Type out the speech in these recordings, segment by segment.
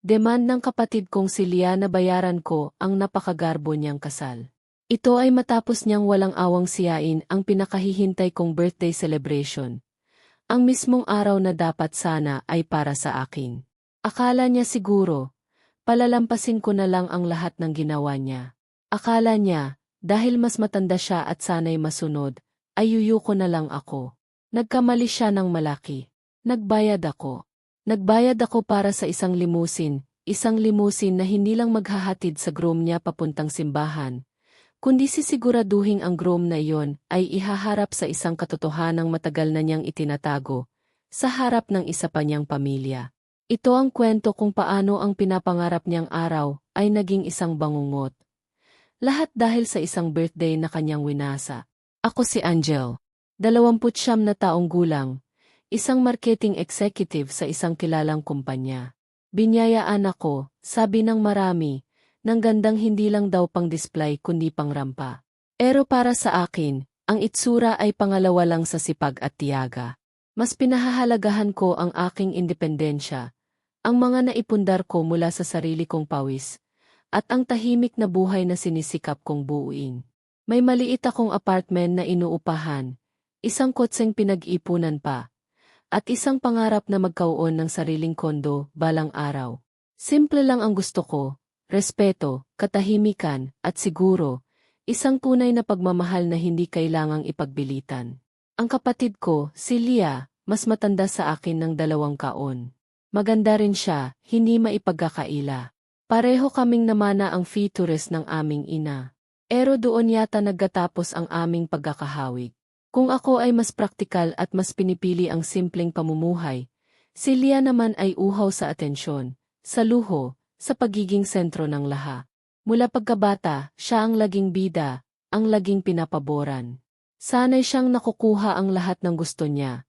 Demand ng kapatid kong si Lia na bayaran ko ang napakagarbo niyang kasal. Ito ay matapos niyang walang awang siyain ang pinakahihintay kong birthday celebration. Ang mismong araw na dapat sana ay para sa akin. Akala niya siguro, palalampasin ko na lang ang lahat ng ginawa niya. Akala niya, dahil mas matanda siya at sana'y masunod, ay yuyuko na lang ako. Nagkamali siya ng malaki. Nagbayad ako. Nagbayad ako para sa isang limusin, isang limusin na hindi lang maghahatid sa groom niya papuntang simbahan, kundi sisiguraduhin ang groom na iyon ay ihaharap sa isang katotohanang matagal na niyang itinatago, sa harap ng isa pa niyang pamilya. Ito ang kwento kung paano ang pinapangarap niyang araw ay naging isang bangungot. Lahat dahil sa isang birthday na kanyang winasa. Ako si Angel, 29 na taong gulang, isang marketing executive sa isang kilalang kumpanya. Binyayaan ako, sabi ng marami, ng gandang hindi lang daw pang display kundi pang rampa. Pero para sa akin, ang itsura ay pangalawa lang sa sipag at tiyaga. Mas pinahahalagahan ko ang aking independensya, ang mga naipundar ko mula sa sarili kong pawis, at ang tahimik na buhay na sinisikap kong buuin. May maliit akong apartment na inuupahan, isang kotseng pinag-ipunan pa, at isang pangarap na magkaroon ng sariling kondo balang araw. Simple lang ang gusto ko, respeto, katahimikan, at siguro, isang tunay na pagmamahal na hindi kailangang ipagbilitan. Ang kapatid ko, si Lia, mas matanda sa akin ng dalawang kaon. Maganda rin siya, hindi maipagkakaila. Pareho kaming namana ang features ng aming ina. Pero doon yata naggatapos ang aming pagkakahawig. Kung ako ay mas praktikal at mas pinipili ang simpleng pamumuhay, si Lia naman ay uhaw sa atensyon, sa luho, sa pagiging sentro ng laha. Mula pagkabata, siya ang laging bida, ang laging pinapaboran. Sana'y siyang nakukuha ang lahat ng gusto niya.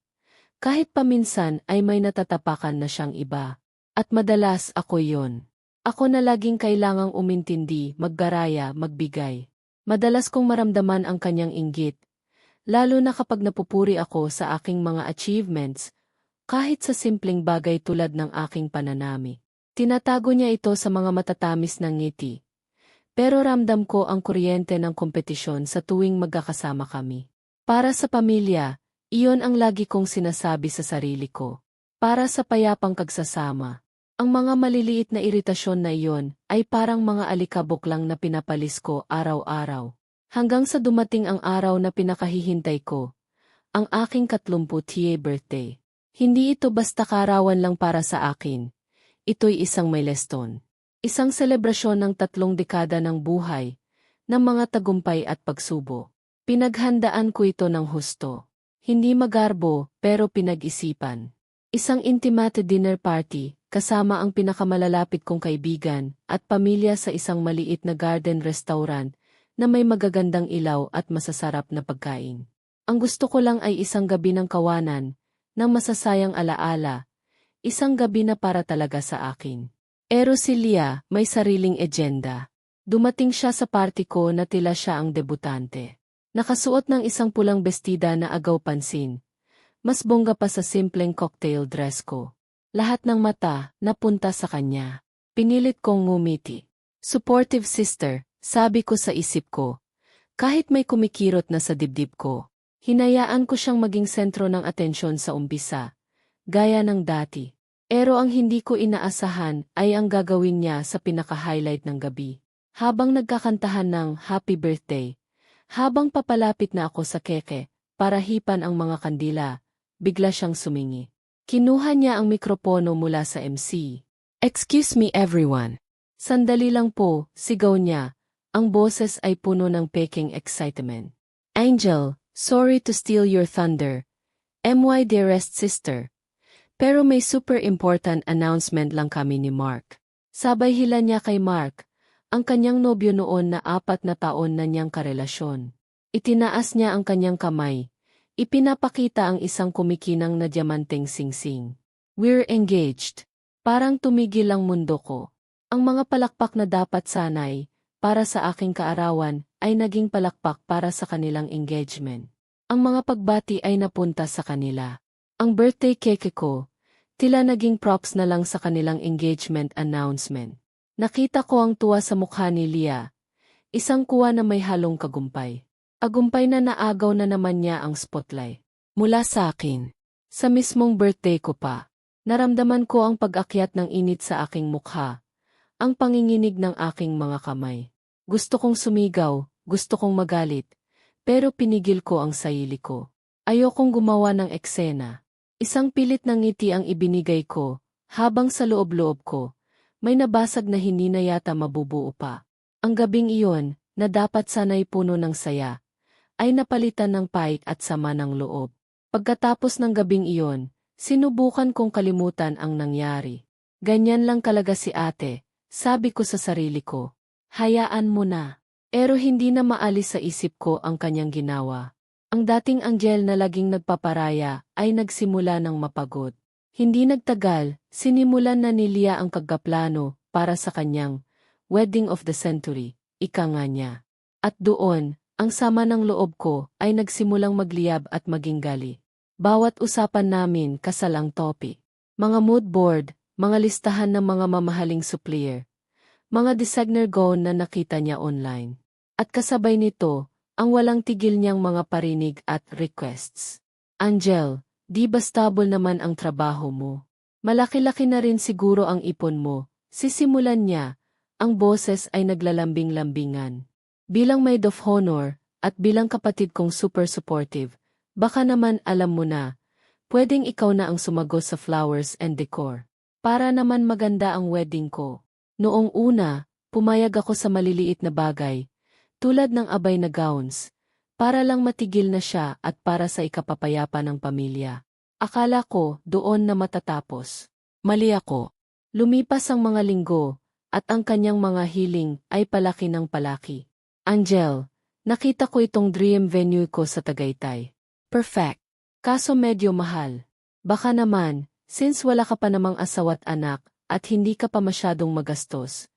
Kahit paminsan ay may natatapakan na siyang iba. At madalas ako yon. Ako na laging kailangang umintindi, maggaraya, magbigay. Madalas kong maramdaman ang kanyang inggit, lalo na kapag napupuri ako sa aking mga achievements, kahit sa simpleng bagay tulad ng aking pananami. Tinatago niya ito sa mga matatamis ng ngiti. Pero ramdam ko ang kuryente ng kompetisyon sa tuwing magkakasama kami. Para sa pamilya, iyon ang lagi kong sinasabi sa sarili ko. Para sa payapang kagsasama. Ang mga maliliit na iritasyon na iyon ay parang mga alikabok lang na pinapalis ko araw-araw. Hanggang sa dumating ang araw na pinakahihintay ko, ang aking 30th birthday. Hindi ito basta karawan lang para sa akin. Ito'y isang milestone. Isang selebrasyon ng tatlong dekada ng buhay, ng mga tagumpay at pagsubo. Pinaghandaan ko ito ng husto. Hindi magarbo, pero pinag-isipan. Isang intimate dinner party, kasama ang pinakamalalapit kong kaibigan, at pamilya sa isang maliit na garden restaurant, na may magagandang ilaw at masasarap na pagkain. Ang gusto ko lang ay isang gabi ng kawanan, ng masasayang alaala, isang gabi na para talaga sa akin. Pero si Lia may sariling agenda. Dumating siya sa party ko na tila siya ang debutante. Nakasuot ng isang pulang bestida na agaw pansin. Mas bongga pa sa simpleng cocktail dress ko. Lahat ng mata napunta sa kanya. Pinilit kong ngumiti. Supportive sister, sabi ko sa isip ko. Kahit may kumikirot na sa dibdib ko, hinayaan ko siyang maging sentro ng atensyon sa umpisa, gaya ng dati. Pero ang hindi ko inaasahan ay ang gagawin niya sa pinaka-highlight ng gabi. Habang nagkakantahan ng Happy Birthday, habang papalapit na ako sa keke, para hipan ang mga kandila, bigla siyang sumingi. Kinuha niya ang mikropono mula sa MC. Excuse me everyone. Sandali lang po, sigaw niya, ang boses ay puno ng peking excitement. Angel, sorry to steal your thunder. MY dearest sister. Pero may super important announcement lang kami ni Mark. Sabay hila niya kay Mark, ang kanyang nobyo noon na apat na taon na niyang karelasyon. Itinaas niya ang kanyang kamay. Ipinapakita ang isang kumikinang na diamanteng singsing. We're engaged. Parang tumigil ang mundo ko. Ang mga palakpak na dapat sanay, para sa aking kaarawan, ay naging palakpak para sa kanilang engagement. Ang mga pagbati ay napunta sa kanila. Ang birthday cake ko, Tila naging props na lang sa kanilang engagement announcement. Nakita ko ang tuwa sa mukha ni Lia. Isang kuwa na may halong kagumpay. Agumpay na naagaw na naman niya ang spotlight. Mula sa akin. Sa mismong birthday ko pa. Naramdaman ko ang pag-akyat ng init sa aking mukha. Ang panginginig ng aking mga kamay. Gusto kong sumigaw, gusto kong magalit. Pero pinigil ko ang sarili ko. Ayokong gumawa ng eksena. Isang pilit ng ngiti ang ibinigay ko, habang sa loob-loob ko, may nabasag na hindi na yata mabubuo pa. Ang gabing iyon, na dapat sana'y puno ng saya, ay napalitan ng pait at sama ng loob. Pagkatapos ng gabing iyon, sinubukan kong kalimutan ang nangyari. Ganyan lang kalaga si ate, sabi ko sa sarili ko. Hayaan mo na. Pero hindi na maalis sa isip ko ang kanyang ginawa. Ang dating Angel na laging nagpaparaya ay nagsimula ng mapagod. Hindi nagtagal, sinimulan na ni Lia ang kagaplano para sa kanyang wedding of the century, ika nga niya. At doon, ang sama ng loob ko ay nagsimulang magliyab at maging gali. Bawat usapan namin kasal ang topic. Mga mood board, mga listahan ng mga mamahaling supplier, mga designer gown na nakita niya online. At kasabay nito, ang walang tigil niyang mga parinig at requests. Angel, di ba naman ang trabaho mo? Malaki-laki na rin siguro ang ipon mo. Sisimulan niya, ang boses ay naglalambing-lambingan. Bilang maid of honor, at bilang kapatid kong super supportive, baka naman alam mo na, pwedeng ikaw na ang sumagot sa flowers and decor. Para naman maganda ang wedding ko. Noong una, pumayag ako sa maliliit na bagay, tulad ng abay na gowns, para lang matigil na siya at para sa ikapapayapa ng pamilya. Akala ko doon na matatapos. Mali ako. Lumipas ang mga linggo, at ang kanyang mga hiling ay palaki ng palaki. Angel, nakita ko itong dream venue ko sa Tagaytay. Perfect. Kaso medyo mahal. Baka naman, since wala ka pa namang asawa't anak, at hindi ka pa masyadong magastos,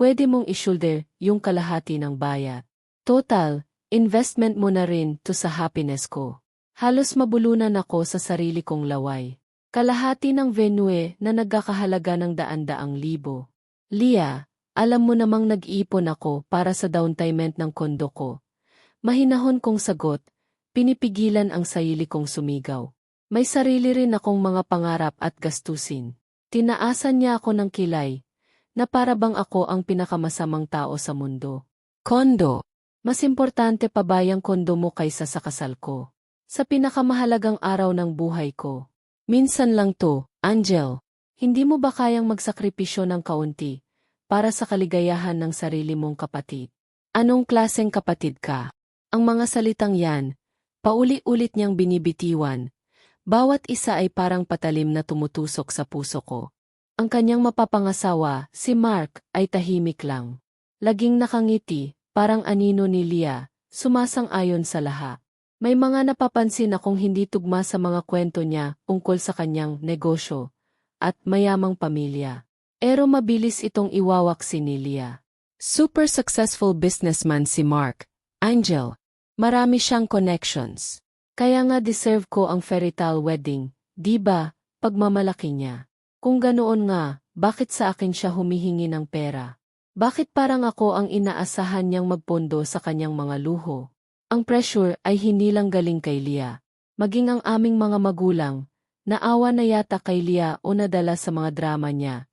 pwede mong isulder yung kalahati ng bayat. Total, investment mo na rin to sa happiness ko. Halos mabulunan ako sa sarili kong laway. Kalahati ng venue na nagkakahalaga ng daan-daang libo. Lia, alam mo namang nag-ipon ako para sa down payment ng kondo ko. Mahinahon kong sagot, pinipigilan ang sarili kong sumigaw. May sarili rin akong mga pangarap at gastusin. Tinaasan niya ako ng kilay, na para bang ako ang pinakamasamang tao sa mundo. Kondo. Mas importante pa ba yung kondo mo kaysa sa kasal ko? Sa pinakamahalagang araw ng buhay ko. Minsan lang to, Angel. Hindi mo ba kayang magsakripisyo ng kaunti para sa kaligayahan ng sarili mong kapatid? Anong klaseng kapatid ka? Ang mga salitang yan, pauli-ulit niyang binibitiwan. Bawat isa ay parang patalim na tumutusok sa puso ko. Ang kanyang mapapangasawa, si Mark, ay tahimik lang. Laging nakangiti, parang anino ni Lia, sumasang-ayon sa lahat. May mga napapansin akong hindi tugma sa mga kwento niya ungkol sa kanyang negosyo at mayamang pamilya. Pero mabilis itong iwawak si Lia. Super successful businessman si Mark. Angel. Marami siyang connections. Kaya nga deserve ko ang fairy tale wedding, di ba, pagmamalaki niya. Kung ganoon nga, bakit sa akin siya humihingi ng pera? Bakit parang ako ang inaasahan niyang magpondo sa kanyang mga luho? Ang pressure ay hindi lang galing kay Lia. Maging ang aming mga magulang, naawa na yata kay Lia o nadala sa mga drama niya,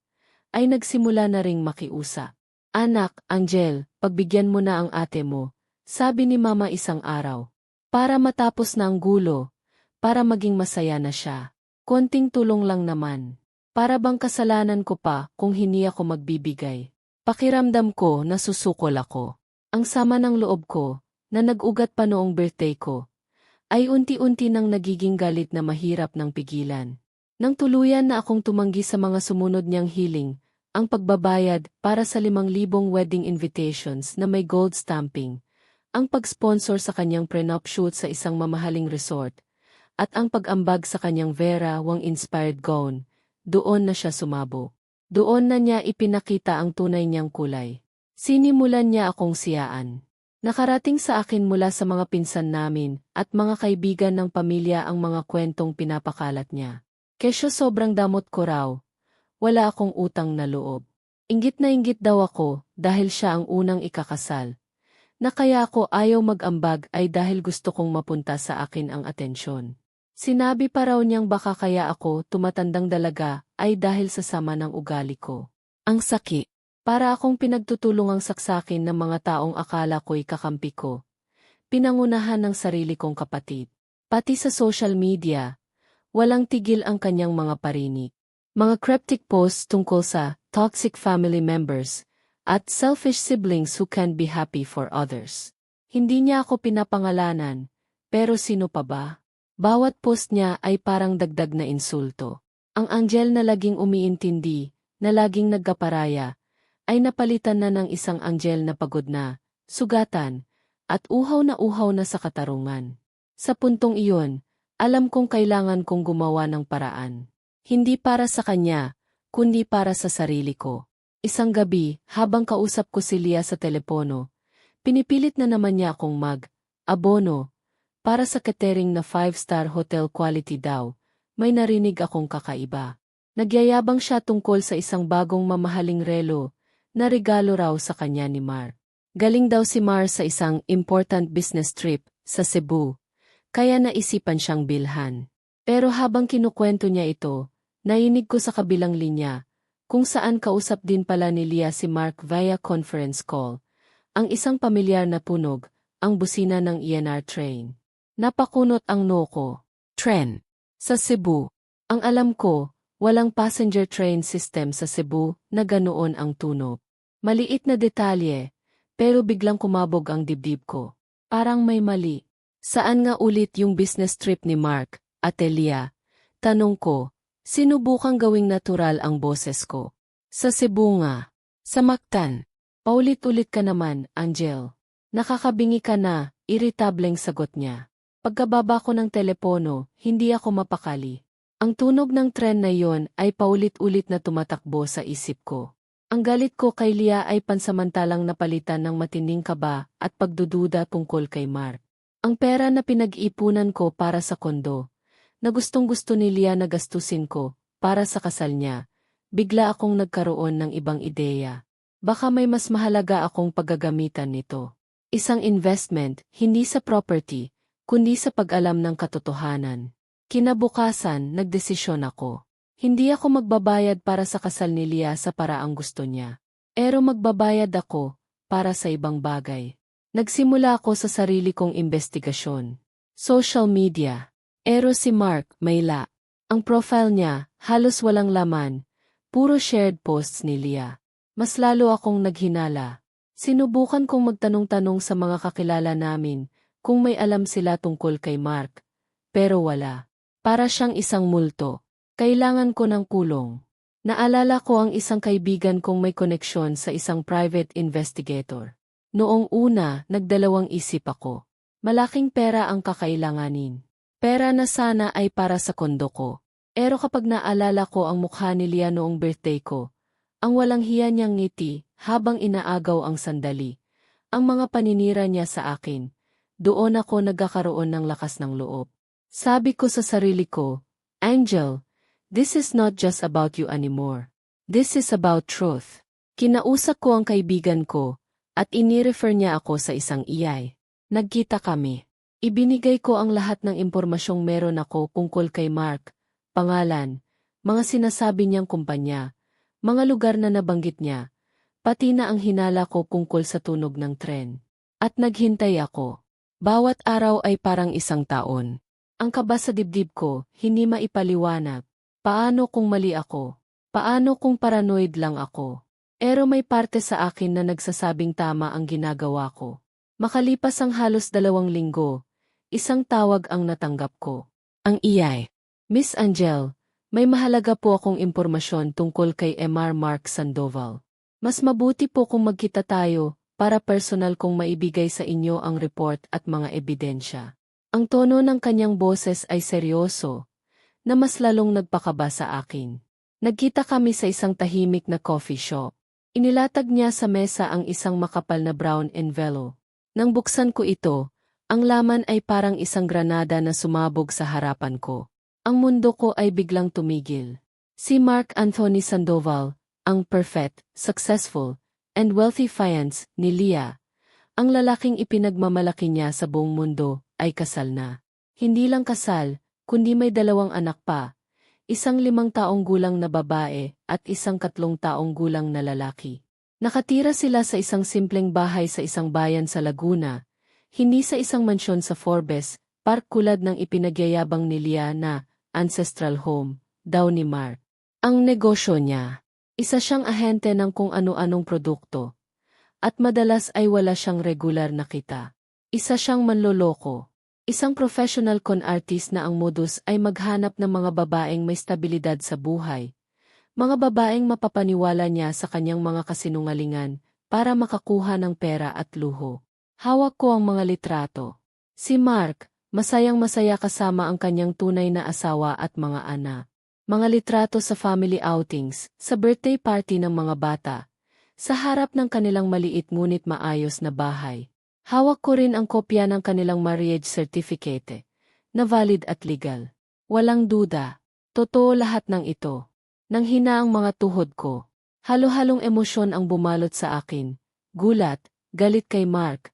ay nagsimula na ring makiusa. Anak, Angel, pagbigyan mo na ang ate mo, sabi ni mama isang araw. Para matapos na ang gulo, para maging masaya na siya. Konting tulong lang naman. Para bang kasalanan ko pa kung hindi ako magbibigay. Pakiramdam ko na susukol ako. Ang sama ng loob ko, na nag-ugat pa noong birthday ko, ay unti-unti nang nagiging galit na mahirap ng pigilan. Nang tuluyan na akong tumanggi sa mga sumunod niyang hiling, ang pagbabayad para sa limang libong wedding invitations na may gold stamping, ang pag-sponsor sa kanyang prenup shoot sa isang mamahaling resort, at ang pag-ambag sa kanyang Vera Wang-inspired gown, doon na siya sumabo. Doon na niya ipinakita ang tunay niyang kulay. Sinimulan niya akong siyaan. Nakarating sa akin mula sa mga pinsan namin at mga kaibigan ng pamilya ang mga kwentong pinapakalat niya. Kesyo sobrang damot ko raw. Wala akong utang na loob. Inggit na inggit daw ako dahil siya ang unang ikakasal. Na kaya ako ayaw mag-ambag ay dahil gusto kong mapunta sa akin ang atensyon. Sinabi pa raw niyang baka kaya ako tumatandang dalaga ay dahil sa sama ng ugali ko. Ang saki. Para akong pinagtutulungang saksakin ng mga taong akala ko'y kakampi ko. Pinangunahan ng sarili kong kapatid. Pati sa social media, walang tigil ang kanyang mga parinig. Mga cryptic posts tungkol sa toxic family members at selfish siblings who can be happy for others. Hindi niya ako pinapangalanan, pero sino pa ba? Bawat post niya ay parang dagdag na insulto. Ang angel na laging umiintindi, na laging nagkaparaya, ay napalitan na ng isang angel na pagod na, sugatan, at uhaw na uhaw na sa katarungan. Sa puntong iyon, alam kong kailangan kong gumawa ng paraan. Hindi para sa kanya, kundi para sa sarili ko. Isang gabi, habang kausap ko si Lia sa telepono, pinipilit na naman niya akong mag, abono, para sa catering na 5-star hotel quality daw, may narinig akong kakaiba. Nagyayabang siya tungkol sa isang bagong mamahaling relo, na regalo raw sa kanya ni Mar. Galing daw si Mar sa isang important business trip sa Cebu, kaya naisipan siyang bilhan. Pero habang kinukwento niya ito, nainig ko sa kabilang linya, kung saan kausap din pala ni Lia si Mark via conference call, ang isang pamilyar na punog, ang busina ng ENR train. Napakunot ang noko. Tren. Sa Cebu. Ang alam ko, walang passenger train system sa Cebu na ganoon ang tunog. Maliit na detalye, pero biglang kumabog ang dibdib ko. Parang may mali. Saan nga ulit yung business trip ni Mark, Atelia? Tanong ko, sinubukang gawing natural ang boses ko. Sa Cebu nga. Sa Mactan. Paulit-ulit ka naman, Angel. Nakakabingi ka na, iritableng sagot niya. Pagkababa ko ng telepono, hindi ako mapakali. Ang tunog ng tren na yon ay paulit-ulit na tumatakbo sa isip ko. Ang galit ko kay Lia ay pansamantalang napalitan ng matinding kaba at pagdududa tungkol kay Mark. Ang pera na pinag-ipunan ko para sa kondo, na gustong gusto ni Lia na gastusin ko para sa kasal niya, bigla akong nagkaroon ng ibang ideya. Baka may mas mahalaga akong paggagamitan nito. Isang investment, hindi sa property, kundi sa pag-alam ng katotohanan. Kinabukasan, nagdesisyon ako. Hindi ako magbabayad para sa kasal ni Lia sa paraang gusto niya. Pero magbabayad ako para sa ibang bagay. Nagsimula ako sa sarili kong investigasyon. Social media. Ero si Mark, Mayla. Ang profile niya, halos walang laman. Puro shared posts ni Lia. Mas lalo akong naghinala. Sinubukan kong magtanong-tanong sa mga kakilala namin kung may alam sila tungkol kay Mark. Pero wala. Para siyang isang multo. Kailangan ko ng kulong. Naalala ko ang isang kaibigan kong may koneksyon sa isang private investigator. Noong una, nagdalawang isip ako. Malaking pera ang kakailanganin. Pera na sana ay para sa kondo ko. Pero kapag naalala ko ang mukha ni Lia noong birthday ko, ang walang hiya niyang ngiti habang inaagaw ang sandali, ang mga paninira niya sa akin, doon ako nagkakaroon ng lakas ng loob. Sabi ko sa sarili ko, Angel, this is not just about you anymore. This is about truth. Kinausap ko ang kaibigan ko, at inirefer niya ako sa isang iyay. Nagkita kami. Ibinigay ko ang lahat ng impormasyong meron ako tungkol kay Mark, pangalan, mga sinasabi niyang kumpanya, mga lugar na nabanggit niya, pati na ang hinala ko tungkol sa tunog ng tren. At naghintay ako. Bawat araw ay parang isang taon. Ang kaba sa dibdib ko, hindi maipaliwanag. Paano kung mali ako? Paano kung paranoid lang ako? Pero may parte sa akin na nagsasabing tama ang ginagawa ko. Makalipas ang halos dalawang linggo, isang tawag ang natanggap ko. Ang iyay. Miss Angel, may mahalaga po akong impormasyon tungkol kay MR Mark Sandoval. Mas mabuti po kung magkita tayo para personal kong maibigay sa inyo ang report at mga ebidensya. Ang tono ng kanyang boses ay seryoso, na mas lalong nagpakaba sa akin. Nagkita kami sa isang tahimik na coffee shop. Inilatag niya sa mesa ang isang makapal na brown envelope. Nang buksan ko ito, ang laman ay parang isang granada na sumabog sa harapan ko. ang mundo ko ay biglang tumigil. Si Mark Anthony Sandoval, ang perfect, successful, and wealthy fiance ni Leah, ang lalaking ipinagmamalaki niya sa buong mundo, ay kasal na. Hindi lang kasal, kundi may dalawang anak pa, isang limang taong gulang na babae at isang katlong taong gulang na lalaki. Nakatira sila sa isang simpleng bahay sa isang bayan sa Laguna, hindi sa isang mansyon sa Forbes, park kulad ng ipinagyayabang ni Leah na ancestral home, daw ni Mark. Ang negosyo niya, isa siyang ahente ng kung ano-anong produkto, at madalas ay wala siyang regular na kita. Isa siyang manloloko. Isang professional con artist na ang modus ay maghanap ng mga babaeng may stabilidad sa buhay. Mga babaeng mapapaniwala niya sa kanyang mga kasinungalingan para makakuha ng pera at luho. Hawak ko ang mga litrato. Si Mark, masayang masaya kasama ang kanyang tunay na asawa at mga anak. Mga litrato sa family outings, sa birthday party ng mga bata, sa harap ng kanilang maliit ngunit maayos na bahay. Hawak ko rin ang kopya ng kanilang marriage certificate, na valid at legal. Walang duda, totoo lahat ng ito. Nang hina ang mga tuhod ko, halo-halong emosyon ang bumalot sa akin, gulat, galit kay Mark,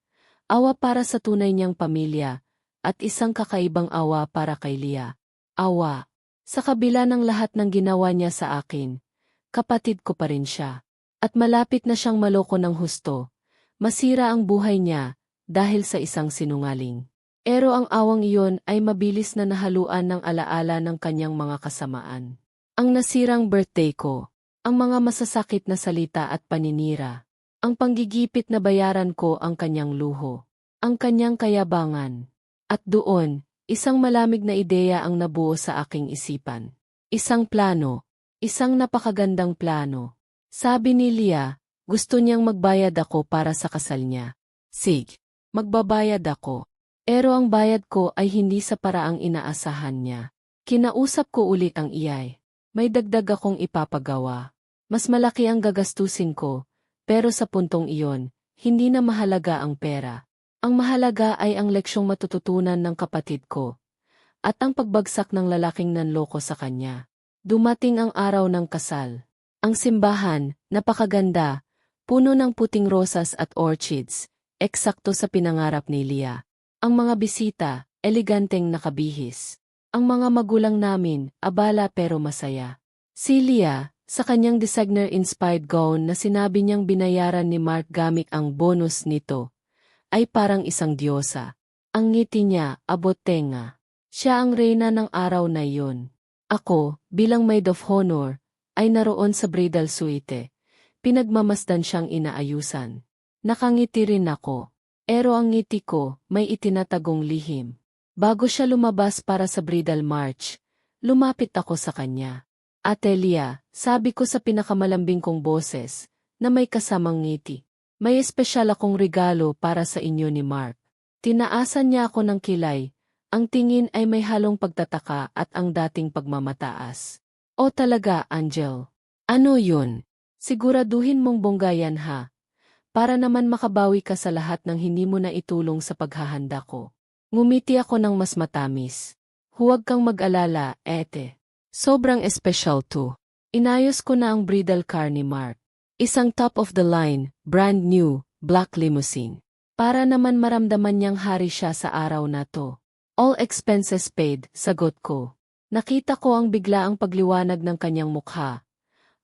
awa para sa tunay niyang pamilya, at isang kakaibang awa para kay Lia. Awa. Sa kabila ng lahat ng ginawa niya sa akin, kapatid ko pa rin siya. At malapit na siyang maloko ng husto. Masira ang buhay niya dahil sa isang sinungaling. Pero ang awang iyon ay mabilis na nahaluan ng alaala ng kanyang mga kasamaan. Ang nasirang birthday ko, ang mga masasakit na salita at paninira, ang panggigipit na bayaran ko ang kanyang luho, ang kanyang kayabangan, at doon, isang malamig na ideya ang nabuo sa aking isipan. Isang plano. Isang napakagandang plano. Sabi ni Lia, gusto niyang magbayad ako para sa kasal niya. Sig, magbabayad ako. Pero ang bayad ko ay hindi sa paraang inaasahan niya. Kinausap ko ulit ang iyay. May dagdag akong ipapagawa. Mas malaki ang gagastusin ko, pero sa puntong iyon, hindi na mahalaga ang pera. Ang mahalaga ay ang leksyong matututunan ng kapatid ko at ang pagbagsak ng lalaking nanloko sa kanya. Dumating ang araw ng kasal. Ang simbahan, napakaganda, puno ng puting rosas at orchids, eksakto sa pinangarap ni Lia. Ang mga bisita, eleganteng nakabihis. Ang mga magulang namin, abala pero masaya. Si Lia, sa kanyang designer-inspired gown na sinabi niyang binayaran ni Mark gamit ang bonus nito, ay parang isang diyosa. Ang ngiti niya, abot tenga. Siya ang reyna ng araw na iyon. Ako, bilang maid of honor, ay naroon sa bridal suite. Pinagmamasdan siyang inaayusan. Nakangiti rin ako. Pero ang ngiti ko, may itinatagong lihim. Bago siya lumabas para sa bridal march, lumapit ako sa kanya. Atelia, sabi ko sa pinakamalambing kong boses, na may kasamang ngiti. May espesyal akong regalo para sa inyo ni Mark. Tinaasan niya ako ng kilay. Ang tingin ay may halong pagtataka at ang dating pagmamataas. O talaga, Angel. Ano yun? Siguraduhin mong bonggayan ha. Para naman makabawi ka sa lahat ng hindi mo na itulong sa paghahanda ko. Ngumiti ako ng mas matamis. Huwag kang mag-alala, ete. Sobrang espesyal to. Inayos ko na ang bridal car ni Mark. Isang top-of-the-line, brand new, black limousine. Para naman maramdaman niyang hari siya sa araw na to. All expenses paid, sagot ko. Nakita ko ang biglaang pagliwanag ng kanyang mukha.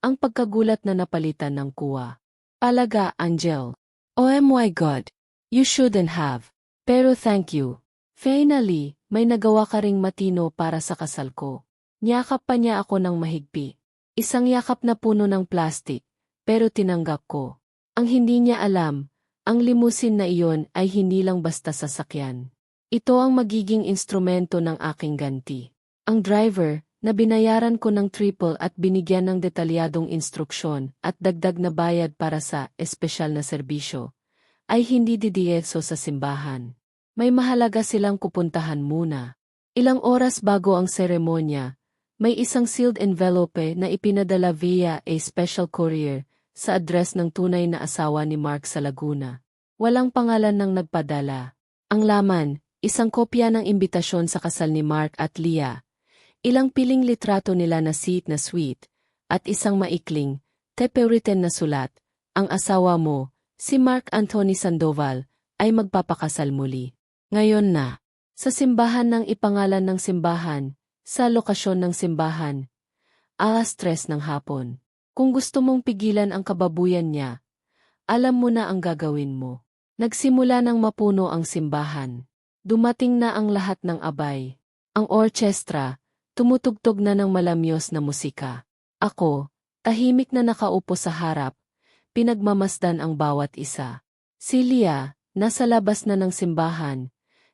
Ang pagkagulat na napalitan ng kuwa. Alaga, Angel. Oh my God. You shouldn't have. Pero thank you. Finally, may nagawa ka ring matino para sa kasal ko. Niyakap pa niya ako ng mahigpi. Isang yakap na puno ng plastic pero tinanggap ko. Ang hindi niya alam, ang limusin na iyon ay hindi lang basta sasakyan. Ito ang magiging instrumento ng aking ganti. Ang driver, na binayaran ko ng triple at binigyan ng detalyadong instruksyon at dagdag na bayad para sa espesyal na serbisyo, ay hindi didieso sa simbahan. May mahalaga silang kupuntahan muna. Ilang oras bago ang seremonya, may isang sealed envelope na ipinadala via a special courier sa address ng tunay na asawa ni Mark sa Laguna. Walang pangalan ng nagpadala. Ang laman, isang kopya ng imbitasyon sa kasal ni Mark at Leah, Ilang piling litrato nila na seat na sweet, at isang maikling, tepewritten na sulat, ang asawa mo, si Mark Anthony Sandoval, ay magpapakasal muli. Ngayon na, sa simbahan ng ipangalan ng simbahan, sa lokasyon ng simbahan, alas tres ng hapon. Kung gusto mong pigilan ang kababuyan niya, alam mo na ang gagawin mo. Nagsimula ng mapuno ang simbahan. Dumating na ang lahat ng abay. Ang orchestra, tumutugtog na ng malamyos na musika. Ako, tahimik na nakaupo sa harap, pinagmamasdan ang bawat isa. Si Lia, nasa labas na ng simbahan,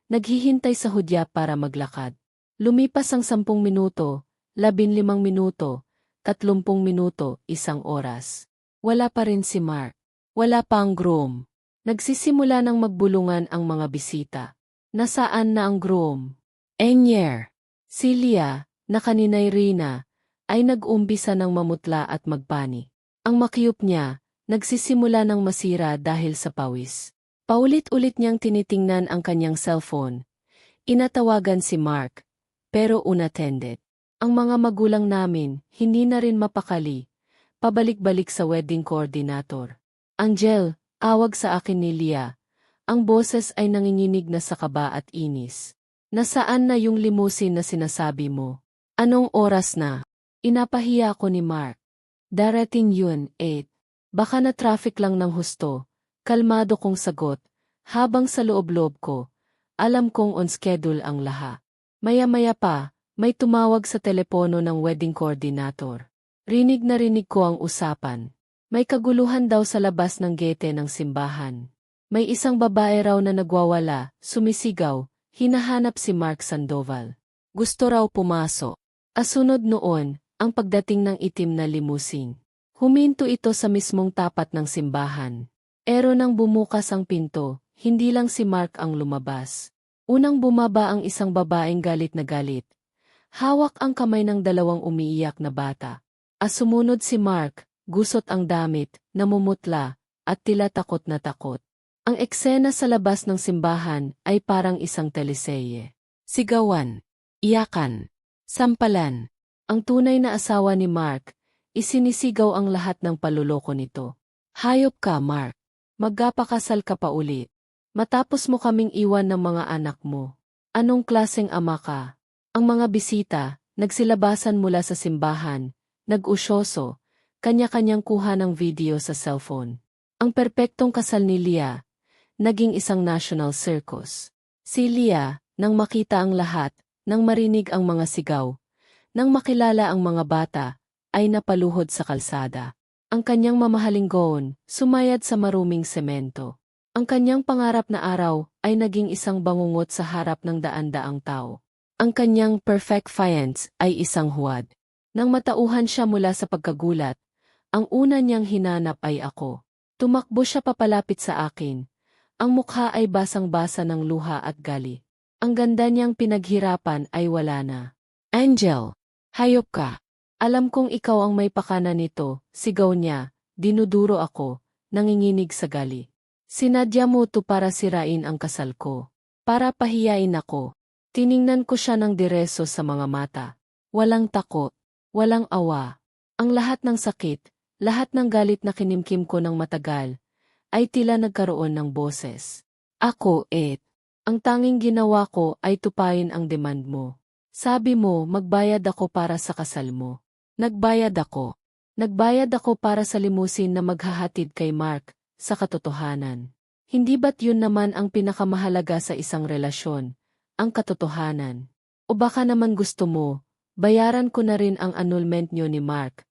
naghihintay sa hudya para maglakad. Lumipas ang sampung minuto, labinlimang minuto, tatlumpung minuto, isang oras. Wala pa rin si Mark. Wala pa ang groom. Nagsisimula ng magbulungan ang mga bisita. Nasaan na ang groom? Enyer. Celia, na kaninay Rina, ay nag-umbisa ng mamutla at magpani. Ang makiyop niya, nagsisimula ng masira dahil sa pawis. Paulit-ulit niyang tinitingnan ang kanyang cellphone. Inatawagan si Mark, pero unattended. Ang mga magulang namin, hindi na rin mapakali. Pabalik-balik sa wedding coordinator. Angel, awag sa akin ni Lia. Ang boses ay nanginginig na sa kaba at inis. Nasaan na yung limousine na sinasabi mo? Anong oras na? Inapahiya ko ni Mark. Darating yun, 8. Baka na traffic lang ng husto. Kalmado kong sagot. Habang sa loob-loob ko, alam kong on schedule ang laha. Maya-maya pa, may tumawag sa telepono ng wedding coordinator. Rinig na rinig ko ang usapan. May kaguluhan daw sa labas ng gate ng simbahan. May isang babae raw na nagwawala, sumisigaw, hinahanap si Mark Sandoval. Gusto raw pumasok. Asunod noon, ang pagdating ng itim na limusing. Huminto ito sa mismong tapat ng simbahan. Ero nang bumukas ang pinto, hindi lang si Mark ang lumabas. Unang bumaba ang isang babaeng galit na galit. Hawak ang kamay ng dalawang umiiyak na bata. As sumunod si Mark, gusot ang damit, namumutla, at tila takot na takot. Ang eksena sa labas ng simbahan ay parang isang teleseye. Sigawan, iyakan, sampalan. Ang tunay na asawa ni Mark, isinisigaw ang lahat ng paluloko nito. Hayop ka, Mark. Magkapakasal ka pa ulit. Matapos mo kaming iwan ng mga anak mo. Anong klaseng ama ka? Ang mga bisita, nagsilabasan mula sa simbahan, nag-usyoso, kanya-kanyang kuha ng video sa cellphone. Ang perpektong kasal ni Lia, naging isang national circus. Si Lia, nang makita ang lahat, nang marinig ang mga sigaw, nang makilala ang mga bata, ay napaluhod sa kalsada. Ang kanyang mamahaling goon, sumayad sa maruming semento. Ang kanyang pangarap na araw ay naging isang bangungot sa harap ng daan-daang tao. Ang kanyang perfect fiance ay isang huwad. Nang matauhan siya mula sa pagkagulat, ang una niyang hinanap ay ako. Tumakbo siya papalapit sa akin. Ang mukha ay basang-basa ng luha at gali. Ang ganda niyang pinaghirapan ay wala na. Angel, hayop ka. Alam kong ikaw ang may pakana nito, sigaw niya, dinuduro ako, nanginginig sa gali. Sinadya mo to para sirain ang kasal ko. Para pahiyain ako. Tiningnan ko siya ng direso sa mga mata. Walang takot, walang awa. Ang lahat ng sakit, lahat ng galit na kinimkim ko ng matagal, ay tila nagkaroon ng boses. Ako, et. Ang tanging ginawa ko ay tupayin ang demand mo. Sabi mo, magbayad ako para sa kasal mo. Nagbayad ako. Nagbayad ako para sa limusin na maghahatid kay Mark, sa katotohanan. Hindi ba't yun naman ang pinakamahalaga sa isang relasyon, ang katotohanan? O baka naman gusto mo, bayaran ko na rin ang annulment nyo ni Mark.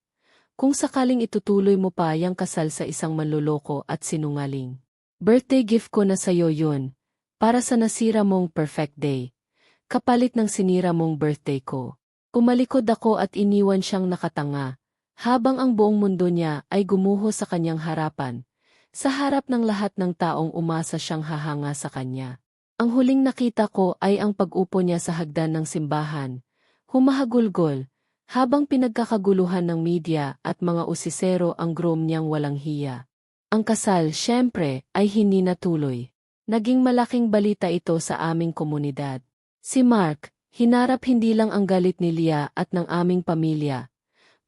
Kung sakaling itutuloy mo pa yung kasal sa isang manluloko at sinungaling. Birthday gift ko na sa'yo yun, para sa nasira mong perfect day. Kapalit ng sinira mong birthday ko. Kumalikod ako at iniwan siyang nakatanga, habang ang buong mundo niya ay gumuho sa kanyang harapan, sa harap ng lahat ng taong umasa siyang hahanga sa kanya. Ang huling nakita ko ay ang pag-upo niya sa hagdan ng simbahan, humahagulgol, habang pinagkakaguluhan ng media at mga usisero ang groom niyang walang hiya. Ang kasal, syempre, ay hindi natuloy. Naging malaking balita ito sa aming komunidad. Si Mark, Hinarap hindi lang ang galit ni Lia at ng aming pamilya,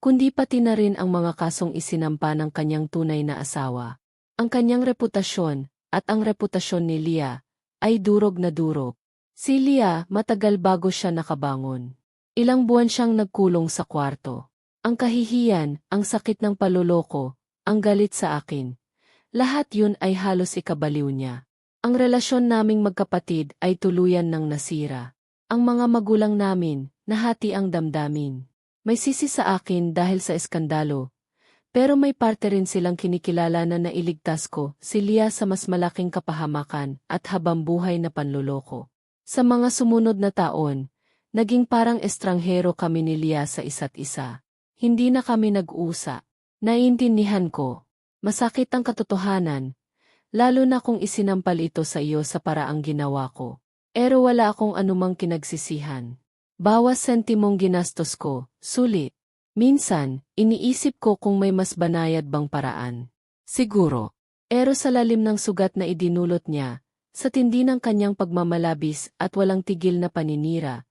kundi pati na rin ang mga kasong isinampa ng kanyang tunay na asawa. Ang kanyang reputasyon at ang reputasyon ni Lia ay durog na durog. Si Lia matagal bago siya nakabangon. Ilang buwan siyang nagkulong sa kwarto. Ang kahihiyan, ang sakit ng paluloko, ang galit sa akin. Lahat yun ay halos ikabaliw niya. Ang relasyon naming magkapatid ay tuluyan ng nasira. Ang mga magulang namin, nahati ang damdamin. May sisi sa akin dahil sa eskandalo. Pero may parte rin silang kinikilala na nailigtas ko, si Lia sa mas malaking kapahamakan at habambuhay na panluloko. Sa mga sumunod na taon, naging parang estranghero kami ni Lia sa isa't isa. Hindi na kami nag-usa. Naiintindihan ko. Masakit ang katotohanan, lalo na kung isinampal ito sa iyo sa paraang ginawa ko. Pero wala akong anumang kinagsisihan. Bawas sentimong ginastos ko, sulit. Minsan, iniisip ko kung may mas banayad bang paraan. Siguro. Pero sa lalim ng sugat na idinulot niya, sa tindi ng kanyang pagmamalabis at walang tigil na paninira,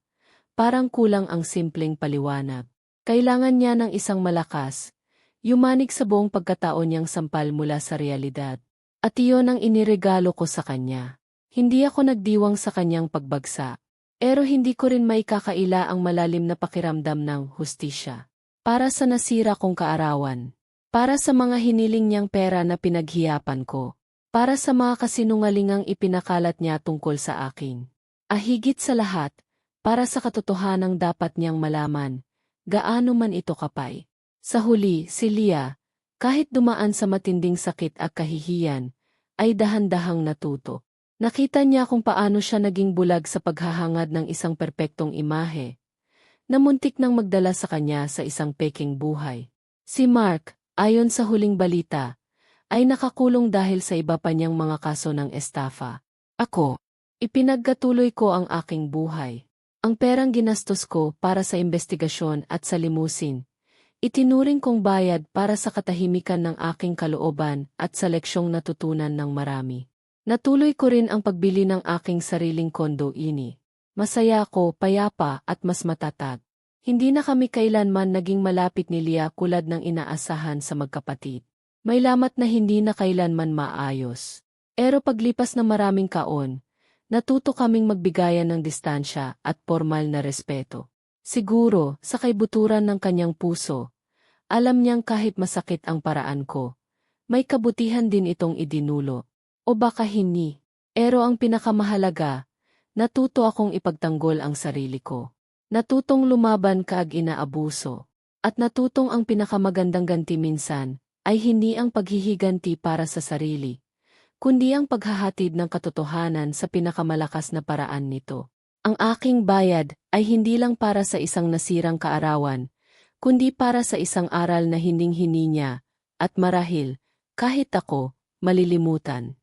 parang kulang ang simpleng paliwanag. Kailangan niya ng isang malakas, yumanig sa buong pagkataon niyang sampal mula sa realidad. At iyon ang iniregalo ko sa kanya. Hindi ako nagdiwang sa kanyang pagbagsa. Pero hindi ko rin maikakaila ang malalim na pakiramdam ng hustisya. Para sa nasira kong kaarawan. Para sa mga hiniling niyang pera na pinaghiyapan ko. Para sa mga kasinungalingang ipinakalat niya tungkol sa akin. Ahigit sa lahat, para sa katotohanang dapat niyang malaman, gaano man ito kapay. Sa huli, si Lia, kahit dumaan sa matinding sakit at kahihiyan, ay dahan-dahang natuto. Nakita niya kung paano siya naging bulag sa paghahangad ng isang perpektong imahe, na muntik nang magdala sa kanya sa isang peking buhay. Si Mark, ayon sa huling balita, ay nakakulong dahil sa iba pa niyang mga kaso ng estafa. Ako, ipinagkatuloy ko ang aking buhay. Ang perang ginastos ko para sa investigasyon at sa limusin, itinuring kong bayad para sa katahimikan ng aking kalooban at sa leksyong natutunan ng marami. Natuloy ko rin ang pagbili ng aking sariling kondo ini. Masaya ako, payapa at mas matatag. Hindi na kami kailanman naging malapit ni Lia kulad ng inaasahan sa magkapatid. May lamat na hindi na kailanman maayos. Pero paglipas ng maraming kaon, natuto kaming magbigayan ng distansya at formal na respeto. Siguro, sa kaibuturan ng kanyang puso, alam niyang kahit masakit ang paraan ko, may kabutihan din itong idinulo. O baka hindi. Pero ang pinakamahalaga, natuto akong ipagtanggol ang sarili ko. Natutong lumaban kaag inaabuso. At natutong ang pinakamagandang ganti minsan, ay hindi ang paghihiganti para sa sarili, kundi ang paghahatid ng katotohanan sa pinakamalakas na paraan nito. Ang aking bayad ay hindi lang para sa isang nasirang kaarawan, kundi para sa isang aral na hinding-hini niya, at marahil, kahit ako, malilimutan.